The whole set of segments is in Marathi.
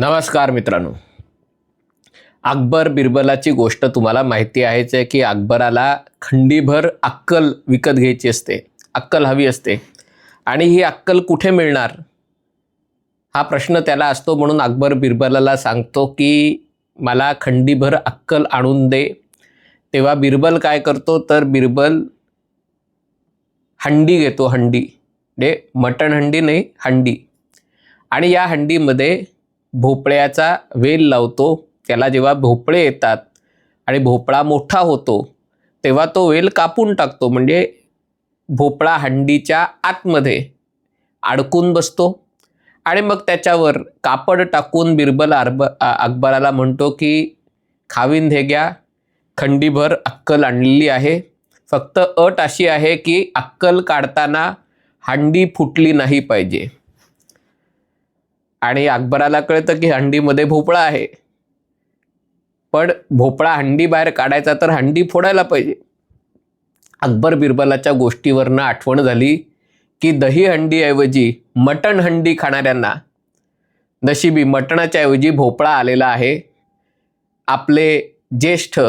नमस्कार मित्रांनो. अकबर बिरबलाची गोष्ट तुम्हाला माहिती आहेच आहे की अकबराला खंडीभर अक्कल विकत घ्यायची असते अक्कल हवी असते. आणि ही अक्कल कुठे मिळणार? हा प्रश्न त्याला असतो म्हणून अकबर बिरबलाला सांगतो की मला खंडीभर अक्कल आणून दे. तेव्हा बिरबल काय करतो? तर बिरबल हंडी घेतो हंडी. म्हणजे मटण हंडी नाही हंडी. आणि या हंडीमध्ये भोपळ्याचा वेल लावतो त्याला जेव्हा भोपळे येतात आणि भोपळा मोठा होतो तेव्हा तो वेल कापून टाकतो. म्हणजे भोपळा हंडीच्या आतमध्ये अडकून बसतो आणि मग त्याच्यावर कापड टाकून बिरबल अरब अकबराला म्हणतो की खावीन हे घ्या खंडीभर अक्कल आणलेली आहे. फक्त अट अशी आहे की अक्कल काढताना हंडी फुटली नाही पाहिजे. आणि अकबराला कळतं की हंडीमध्ये भोपळा आहे. पण भोपळा हंडी बाहेर काढायचा तर हंडी फोडायला पाहिजे. अकबर बिरबलाच्या गोष्टीवरनं आठवण झाली की दही हंडीऐवजी मटण हंडी खाणाऱ्यांना नशिबी मटणाच्या ऐवजी भोपळा आलेला आहे. आपले ज्येष्ठ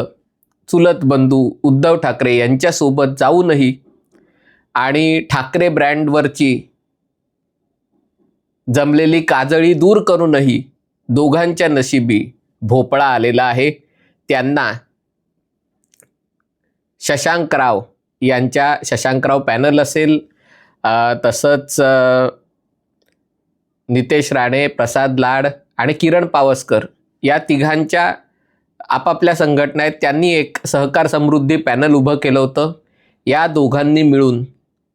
चुलत बंधू उद्धव ठाकरे यांच्यासोबत जाऊनही आणि ठाकरे ब्रँडवरची जमलेली काजळी दूर करूनही दोघांच्या नशिबी भोपळा आलेला आहे. त्यांना शशांकराव यांच्या शशांकराव पॅनल असेल. तसंच नितेश राणे प्रसाद लाड आणि किरण पावसकर या तिघांच्या आपापल्या संघटना आहेत. त्यांनी एक सहकार समृद्धी पॅनल उभं केलं होतं. या दोघांनी मिळून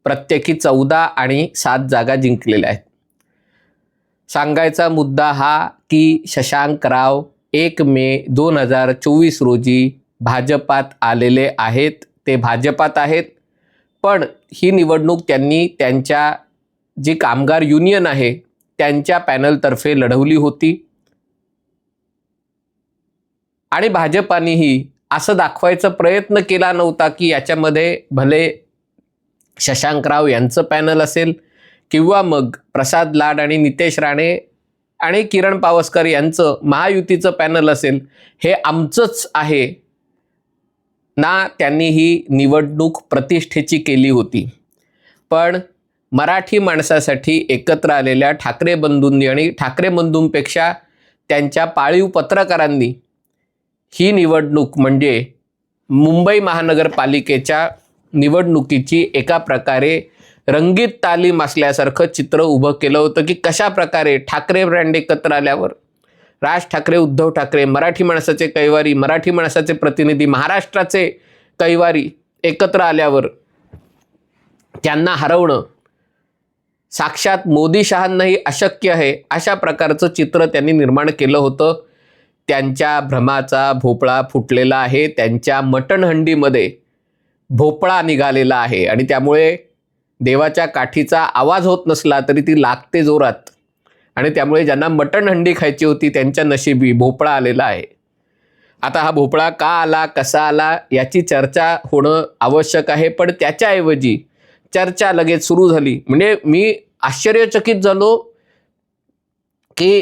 प्रत्येकी चौदा आणि सात जागा जिंकलेल्या आहेत. सांगायचा मुद्दा हा की शशांकराव एक मे दोन हजार चोवीस रोजी भाजपात आलेले आहेत. ते भाजपात आहेत. पण ही निवडणूक त्यांनी त्यांच्या जी कामगार युनियन आहे त्यांच्या पॅनलतर्फे लढवली होती. आणि भाजपानेही असं दाखवायचा प्रयत्न केला नव्हता की याच्यामध्ये भले शशांकराव यांचं पॅनल असेल किंवा मग प्रसाद लाड आणि नितेश राणे आणि किरण पावसकर यांचं महायुतीचं पॅनल असेल हे आमचंच आहे. ना त्यांनी ही निवडणूक प्रतिष्ठेची केली होती. पण मराठी माणसासाठी एकत्र आलेल्या ठाकरे बंधूंनी आणि ठाकरे बंधूंपेक्षा त्यांच्या पाळीव पत्रकारांनी ही निवडणूक म्हणजे मुंबई महानगरपालिकेच्या निवडणुकीची एका प्रकारे रंगीत तालीम असल्यासारखं चित्र उभं केलं होतं की कशा प्रकारे ठाकरे ब्रँड एकत्र आल्यावर? राज ठाकरे उद्धव ठाकरे मराठी माणसाचे कैवारी मराठी माणसाचे प्रतिनिधी महाराष्ट्राचे कैवारी एकत्र आल्यावर त्यांना हरवणं. साक्षात मोदी शहांनाही अशक्य आहे. अशा प्रकारचं चित्र त्यांनी निर्माण केलं होतं. त्यांच्या भ्रमाचा भोपळा फुटलेला आहे. त्यांच्या मटण हंडीमध्ये भोपळा निघालेला आहे. आणि त्यामुळे देवाच्या काठीचा आवाज होत नसला तरी ती लागते जोरात. आणि त्यामुळे ज्यांना मटण हंडी खायची होती त्यांच्या नशिबी भोपळा आलेला आहे. आता हा भोपळा का आला कसा आला याची चर्चा होणं आवश्यक आहे पण त्याच्याऐवजी चर्चा लगेच सुरू झाली. म्हणजे मी आश्चर्यचकित झालो की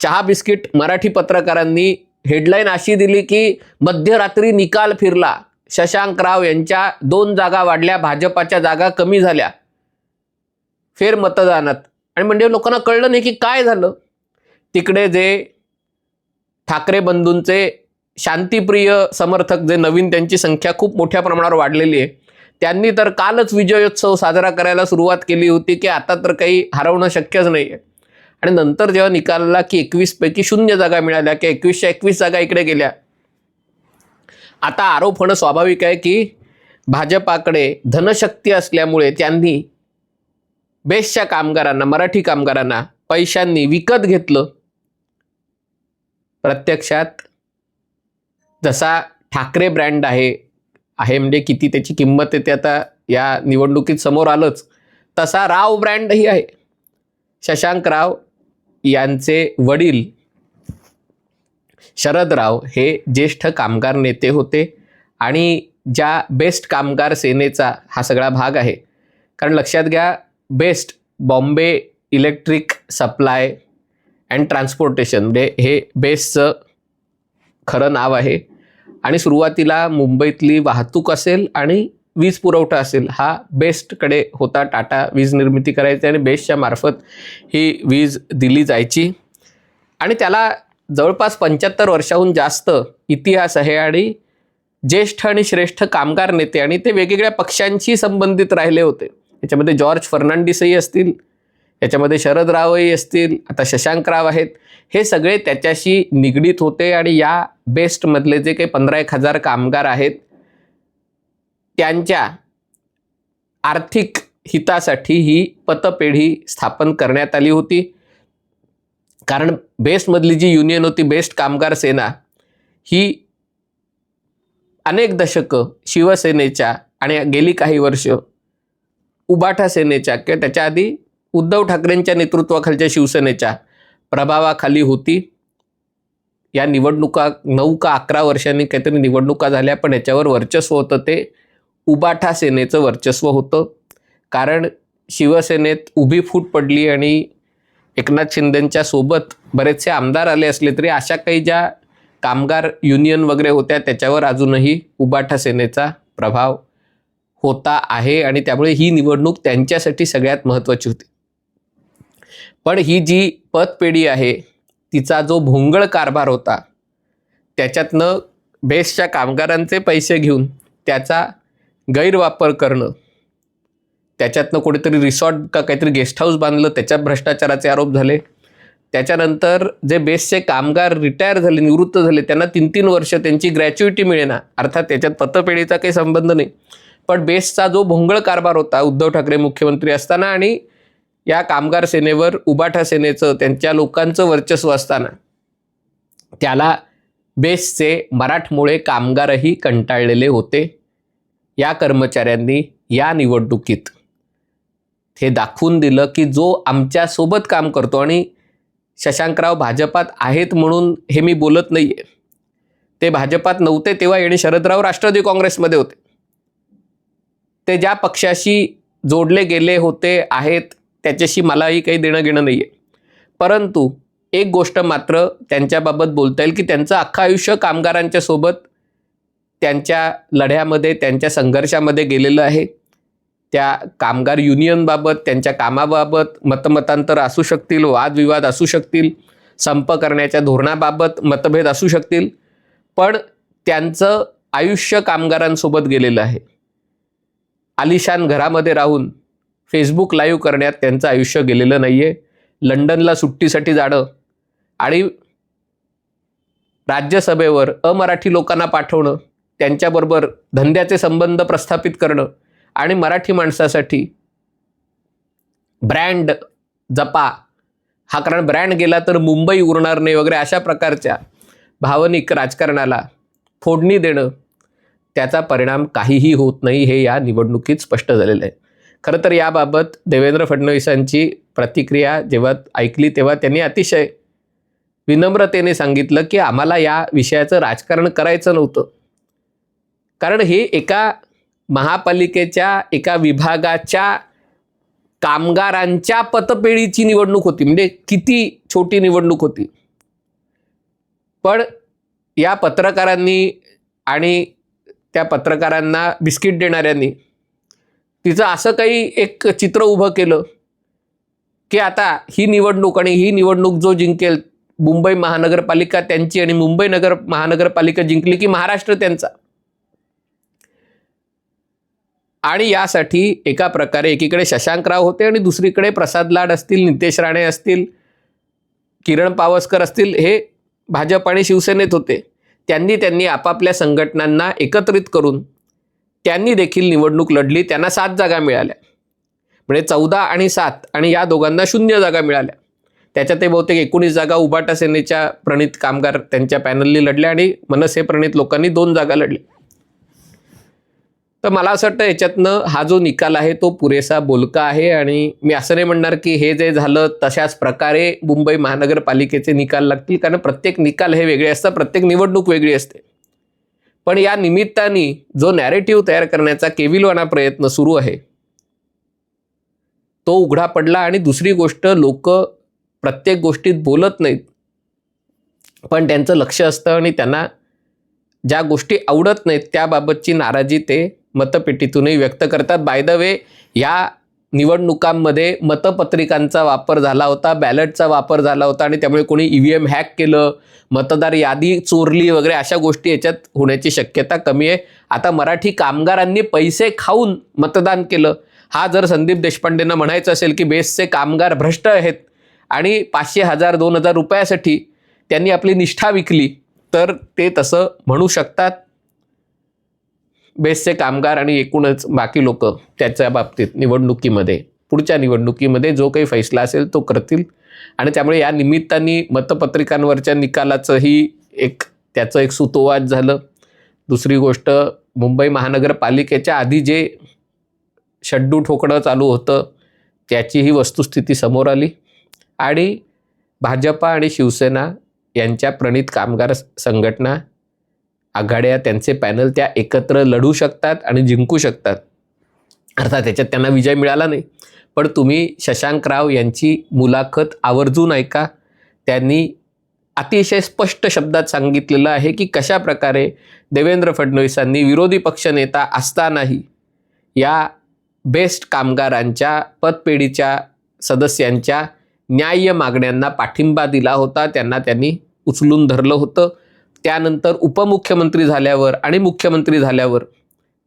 चहा बिस्किट मराठी पत्रकारांनी हेडलाईन अशी दिली की मध्यरात्री निकाल फिरला. शशांकराव यांच्या दोन जागा वाढल्या भाजपाच्या जागा कमी झाल्या. फेर मतदानात आणि म्हणजे लोकांना कळलं नाही की काय झालं. तिकडे जे ठाकरे बंधूंचे शांतिप्रिय समर्थक जे नवीन त्यांची संख्या खूप मोठ्या प्रमाणावर वाढलेली आहे त्यांनी तर कालच विजयोत्सव साजरा करायला सुरुवात केली होती की आता तर काही हरवणं शक्यच नाही आहे आणि नंतर जेव्हा निकालला की एकवीसपैकी शून्य जागा मिळाल्या की एकवीसच्या एकवीस जागा इकडे गेल्या आता आरोप होणं स्वाभाविक आहे की भाजपाकडे धनशक्ती असल्यामुळे त्यांनी बेस्टच्या कामगारांना मराठी कामगारांना पैशांनी विकत घेतलं. प्रत्यक्षात जसा ठाकरे ब्रँड आहे आहे म्हणजे किती त्याची किंमत येते आता या निवडणुकीत समोर आलंच. तसा राव ब्रँडही आहे. शशांक राव यांचे वडील शरदराव हे ज्येष्ठ कामगार नेते होते आणि ज्या बेस्ट कामगार सेनेचा हा सगळा भाग आहे. कारण लक्षात घ्या best Bombay electric supply and transportation म्हणजे हे बेस्टचं खरं नाव आहे. आणि सुरुवातीला मुंबईतली वाहतूक असेल आणि वीज पुरवठा असेल हा बेस्टकडे होता. टाटा वीज निर्मिती करायची आणि बेस्टच्या मार्फत ही वीज दिली जायची. आणि त्याला जवळपास पंच्याहत्तर वर्षाहून जास्त इतिहास आहे आणि ज्येष्ठ आणि श्रेष्ठ कामगार नेते आणि ते वेगवेगळ्या पक्षांशी संबंधित राहिले होते. याच्यामध्ये जॉर्ज फर्नांडिसही असतील याच्यामध्ये शरद रावही असतील आता शशांकराव आहेत. हे सगळे त्याच्याशी निगडीत होते आणि या बेस्टमधले जे काही पंधरा एक हजार कामगार आहेत त्यांच्या आर्थिक हितासाठी ही पतपेढी स्थापन करण्यात आली होती. कारण बेस्टमधली जी युनियन होती बेस्ट कामगार सेना ही अनेक दशकं शिवसेनेच्या आणि गेली काही वर्ष उबाठा सेनेच्या किंवा त्याच्या आधी उद्धव ठाकरेंच्या नेतृत्वाखालच्या शिवसेनेच्या प्रभावाखाली होती. या निवडणुका नऊ का अकरा वर्षांनी काहीतरी निवडणुका झाल्या पण याच्यावर वर्चस्व होतं ते. उबाठा सेनेचं वर्चस्व होतं. कारण शिवसेनेत उभी फूट पडली आणि एकनाथ शिंदेंच्या सोबत बरेचसे आमदार आले असले तरी अशा काही ज्या कामगार युनियन वगैरे होत्या त्याच्यावर अजूनही उबाठा सेनेचा प्रभाव होता आहे आणि त्यामुळे ही निवडणूक त्यांच्यासाठी सगळ्यात महत्त्वाची होती. पण ही जी पतपेढी आहे तिचा जो भोंगळ कारभार होता त्याच्यातनं बेस्टच्या कामगारांचे पैसे घेऊन त्याचा गैरवापर करणं त्याच्यातनं कुठेतरी रिसॉर्ट का काहीतरी गेस्ट हाऊस बांधलं त्याच्यात भ्रष्टाचाराचे आरोप झाले. त्याच्यानंतर जे बेस्टचे कामगार रिटायर झाले निवृत्त झाले त्यांना तीन तीन वर्ष त्यांची ग्रॅच्युइटी मिळेना. अर्थात त्याच्यात पतपेढीचा काही संबंध नाही. पण बेस्टचा जो भोंगळ कारभार होता उद्धव ठाकरे मुख्यमंत्री असताना आणि या कामगार सेनेवर उबाठा सेनेचं त्यांच्या लोकांचं वर्चस्व असताना त्याला बेस्टचे मराठमोळे कामगारही कंटाळलेले होते. या कर्मचाऱ्यांनी या निवडणुकीत हे दाखवून दिलं की जो आमच्यासोबत काम करतो आणि शशांकराव भाजपात आहेत म्हणून हे मी बोलत नाही आहे ते भाजपात नव्हते तेव्हा येणे शरदराव राष्ट्रवादी काँग्रेसमध्ये होते. ते ज्या पक्षाशी जोडले गेले होते आहेत त्याच्याशी मलाही काही देणं घेणं नाही आहे परंतु एक गोष्ट मात्र त्यांच्याबाबत बोलता येईल की त्यांचं अख्खं आयुष्य कामगारांच्या सोबत त्यांच्या लढ्यामध्ये त्यांच्या संघर्षामध्ये गेलेलं आहे. त्या कामगार युनियनबाबत त्यांच्या कामाबाबत मतमतांतर असू शकतील वादविवाद असू शकतील संप करण्याच्या धोरणाबाबत मतभेद असू शकतील पण त्यांचं आयुष्य कामगारांसोबत गेलेलं आहे. आलिशान घरामध्ये राहून फेसबुक लाईव्ह करण्यात त्यांचं आयुष्य गेलेलं नाही आहे लंडनला सुट्टीसाठी जाणं आणि राज्यसभेवर अमराठी लोकांना पाठवणं त्यांच्याबरोबर धंद्याचे संबंध प्रस्थापित करणं आणि मराठी माणसासाठी ब्रँड जपा. हा कारण ब्रँड गेला तर मुंबई उरणार नाही वगैरे अशा प्रकारच्या भावनिक राजकारणाला फोडणी देणं त्याचा परिणाम काहीही होत नाही हे या निवडणुकीत स्पष्ट झालेलं आहे. खरं तर याबाबत देवेंद्र फडणवीसांची प्रतिक्रिया जेव्हा ऐकली तेव्हा त्यांनी अतिशय विनम्रतेने सांगितलं की आम्हाला या विषयाचं राजकारण करायचं नव्हतं. कारण हे एका महापालिकेच्या एका विभागाच्या कामगारांच्या पतपेढीची निवडणूक होती. म्हणजे किती छोटी निवडणूक होती. पण या पत्रकारांनी आणि त्या पत्रकारांना बिस्किट देणाऱ्यांनी तिचं असं काही एक चित्र उभं केलं की आता ही निवडणूक आणि ही निवडणूक जो जिंकेल मुंबई महानगरपालिका त्यांची आणि मुंबई नगर महानगरपालिका जिंकली की महाराष्ट्र त्यांचा. आणि यासाठी एका प्रकारे एकीकडे शशांकराव होते आणि दुसरीकडे प्रसाद लाड असतील नितेश राणे असतील किरण पावसकर असतील हे भाजप आणि शिवसेनेत होते. त्यांनी त्यांनी आपापल्या संघटनांना एकत्रित करून त्यांनी देखील निवडणूक लढली त्यांना सात जागा मिळाल्या. म्हणजे चौदा आणि सात आणि या दोघांना शून्य जागा मिळाल्या. त्याच्यात ते बहुतेक एकोणीस जागा उबाटा सेनेच्या प्रणित कामगार त्यांच्या पॅनलनी लढल्या आणि मनसे प्रणित लोकांनी दोन जागा लढल्या. तर मला असं वाटतं याच्यातनं हा जो निकाल आहे तो पुरेसा बोलका आहे आणि मी असं नाही म्हणणार की हे जे झालं तशाच प्रकारे मुंबई महानगरपालिकेचे निकाल लागतील कारण प्रत्येक निकाल हे वेगळे असतात प्रत्येक निवडणूक वेगळी असते. पण या निमित्ताने जो नॅरेटिव्ह तयार करण्याचा केविलवाना प्रयत्न सुरू आहे तो उघडा पडला आणि दुसरी गोष्ट लोक प्रत्येक गोष्टीत बोलत नाहीत. पण त्यांचं लक्ष असतं आणि त्यांना ज्या गोष्टी आवडत नाहीत त्याबाबतची नाराजी ते मतपेटीतूनही व्यक्त करतात. बाय द वे या निवडणुकांमध्ये मतपत्रिकांचा वापर झाला होता बॅलेटचा वापर झाला होता आणि त्यामुळे कोणी ई व्ही एम हॅक केलं मतदार यादी चोरली वगैरे अशा गोष्टी याच्यात होण्याची शक्यता कमी आहे. आता मराठी कामगारांनी पैसे खाऊन मतदान केलं. हा जर संदीप देशपांडेंना म्हणायचं असेल की बेसचे कामगार भ्रष्ट आहेत आणि पाचशे हजार दोन हजार रुपयासाठी त्यांनी आपली निष्ठा विकली तर ते तसं म्हणू शकतात. बेसचे कामगार आणि एकूणच बाकी लोक त्याच्या बाबतीत निवडणुकीमध्ये पुढच्या निवडणुकीमध्ये जो काही फैसला असेल तो करतील. आणि त्यामुळे या निमित्ताने मतपत्रिकांवरच्या निकालाचंही एक त्याचं एक सुतोवाद झालं. दुसरी गोष्ट मुंबई महानगरपालिकेच्या आधी जे शड्डू ठोकणं चालू होतं त्याचीही वस्तुस्थिती समोर आली. आणि भाजपा आणि शिवसेना यांच्या प्रणित कामगार संघटना आघाड्या त्यांचे पॅनल त्या एकत्र लढू शकतात आणि जिंकू शकतात. अर्थात त्याच्यात त्यांना विजय मिळाला नाही. पण तुम्ही शशांक राव यांची मुलाखत आवर्जून ऐका. त्यांनी अतिशय स्पष्ट शब्दात सांगितलेलं आहे की कशा प्रकारे देवेंद्र फडणवीसांनी विरोधी पक्षनेता असतानाही या बेस्ट कामगारांच्या पतपेढीच्या सदस्यांच्या न्याय्य मागण्यांना पाठिंबा दिला होता. त्यांना त्यांनी उचलून धरलं होतं. त्यानंतर उपमुख्यमंत्री झाल्यावर आणि मुख्यमंत्री झाल्यावर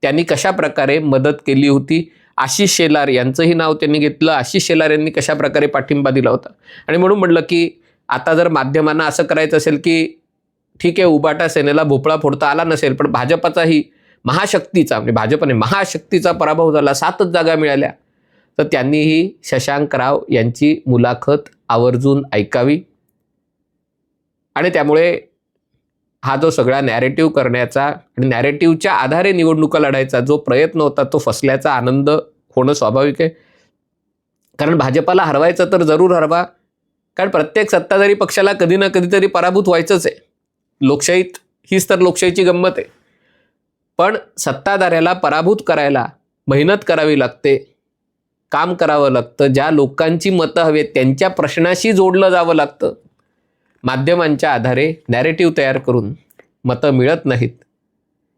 त्यांनी कशा प्रकारे मदत केली होती? आशिष शेलार यांचंही नाव त्यांनी घेतलं. आशिष शेलार यांनी कशा प्रकारे पाठिंबा दिला होता? आणि म्हणून म्हटलं की आता जर माध्यमांना असं करायचं असेल की ठीक आहे उबाटा सेनेला भोपळा फोडता आला नसेल पण भाजपाचाही महाशक्तीचा म्हणजे भाजपने महाशक्तीचा पराभव झाला सातच जागा मिळाल्या तर त्यांनीही शशांक राव यांची मुलाखत आवर्जून ऐकावी. आणि त्यामुळे हा जो सगळा नॅरेटिव्ह करण्याचा आणि नॅरेटिव्हच्या आधारे निवडणुका लढायचा जो प्रयत्न होता तो फसल्याचा आनंद होणं स्वाभाविक आहे. कारण भाजपाला हरवायचं तर जरूर हरवा. कारण प्रत्येक सत्ताधारी पक्षाला कधी ना कधीतरी पराभूत व्हायचंच आहे. लोकशाहीत हीच तर लोकशाहीची गंमत आहे. पण सत्ताधाऱ्याला पराभूत करायला मेहनत करावी लागते काम करावं लागतं ज्या लोकांची मतं हवी आहेत त्यांच्या प्रश्नाशी जोडलं जावं लागतं. माध्यमांच्या आधारे नॅरेटिव्ह तयार करून मतं मिळत नाहीत.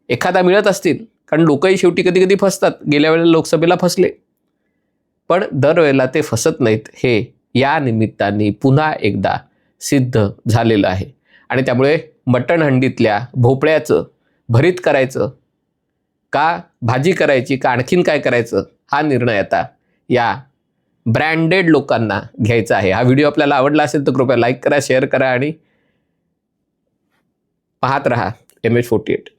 एखादा मिळत असतील कारण लोकही शेवटी कधी कधी फसतात गेल्या वेळेला लोकसभेला फसले. पण दरवेळेला ते फसत नाहीत हे या निमित्ताने पुन्हा एकदा सिद्ध झालेलं आहे. आणि त्यामुळे मटण हंडीतल्या भोपळ्याचं भरीत करायचं का भाजी करायची का आणखीन काय करायचं हा निर्णय आता या ब्रँडेड लोकांना घ्यायचा आहे. हा व्हिडिओ आपल्याला आवडला असेल तर कृपया लाईक करा शेअर करा आणि पाहत रहा. M H forty eight